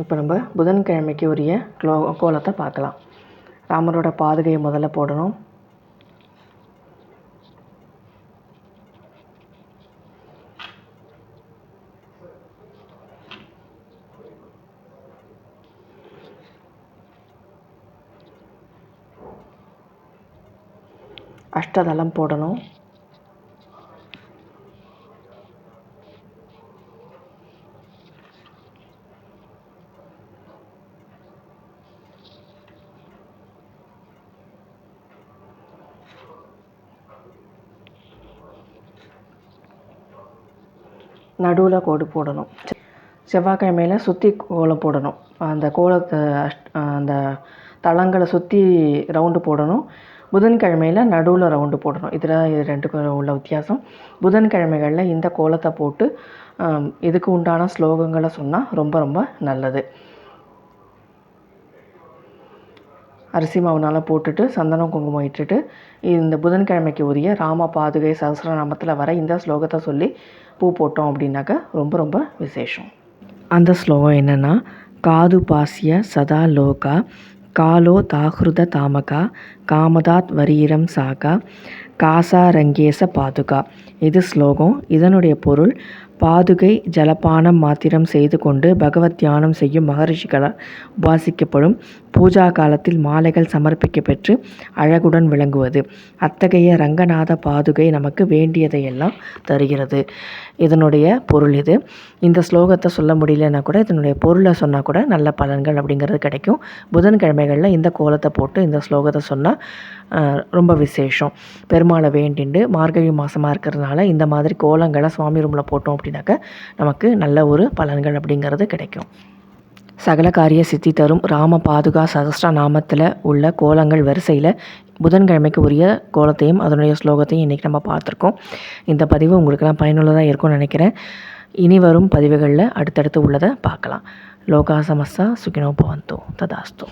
இப்போ நம்ம புதன்கிழமைக்கு உரிய க்ளோ கோலத்தை பார்க்கலாம். ராமரோட பாதுகையை முதல்ல போடணும். அஷ்டதளம் போடணும். நடுவில் கோடு போடணும். செவ்வாய்க்கிழமையில் சுற்றி கோலம் போடணும். அந்த கோலத்தை அந்த தளங்களை சுற்றி ரவுண்டு போடணும். புதன்கிழமையில் நடுவில் ரவுண்டு போடணும். இதில் இது ரெண்டுக்கும் உள்ள வித்தியாசம். புதன்கிழமைகளில் இந்த கோலத்தை போட்டு இதுக்கு உண்டான ஸ்லோகங்களை சொன்னால் ரொம்ப ரொம்ப நல்லது. அரிசி மாவுனால் போட்டுட்டு சந்தனம் குங்குமம் இட்டுட்டு இந்த புதன்கிழமைக்கு உரிய ராம பாதுகை சஹசிரநாமத்தில் வர இந்த ஸ்லோகத்தை சொல்லி பூ போட்டோம் அப்படின்னாக்க ரொம்ப ரொம்ப விசேஷம். அந்த ஸ்லோகம் என்னென்னா காது பாசிய சதா லோகா காலோ தாஹ்ருத தாமகா காமதாத் வரீரம் சாகா காசா ரங்கேச பாதுகா. இது ஸ்லோகம். இதனுடைய பொருள் பாதுகை ஜலபானம் மாத்திரம் செய்து கொண்டு பகவத் தியானம் செய்யும் மகரிஷிகளால் உபாசிக்கப்படும். பூஜா காலத்தில் மாலைகள் சமர்ப்பிக்க பெற்று அழகுடன் விளங்குவது. அத்தகைய ரங்கநாத பாதுகை நமக்கு வேண்டியதையெல்லாம் தருகிறது. இதனுடைய பொருள் இது. இந்த ஸ்லோகத்தை சொல்ல முடியலன்னா கூட இதனுடைய பொருளை சொன்னால் கூட நல்ல பலன்கள் அப்படிங்கிறது கிடைக்கும். புதன்கிழமைகளில் இந்த கோலத்தை போட்டு இந்த ஸ்லோகத்தை சொன்னால் ரொம்ப விசேஷம். பெரும் பெருமாளை வேண்டிண்டு மார்கழி மாதமாக இருக்கிறதுனால இந்த மாதிரி கோலங்களை சுவாமி ரூமில் போட்டோம் அப்படின்னாக்க நமக்கு நல்ல ஒரு பலன்கள் அப்படிங்கிறது கிடைக்கும். சகல காரிய சித்தி தரும் ராம பாதுகா சகஸ்ரா நாமத்தில் உள்ள கோலங்கள் வரிசையில் புதன்கிழமைக்கு உரிய கோலத்தையும் அதனுடைய ஸ்லோகத்தையும் இன்றைக்கி நம்ம பார்த்துருக்கோம். இந்த பதிவு உங்களுக்கெல்லாம் பயனுள்ளதாக இருக்கும்னு நினைக்கிறேன். இனி வரும் பதிவுகளில் அடுத்தடுத்து உள்ளதை பார்க்கலாம். லோகா சமஸ்தா சுகினோ பவந்தோ ததாஸ்தோ.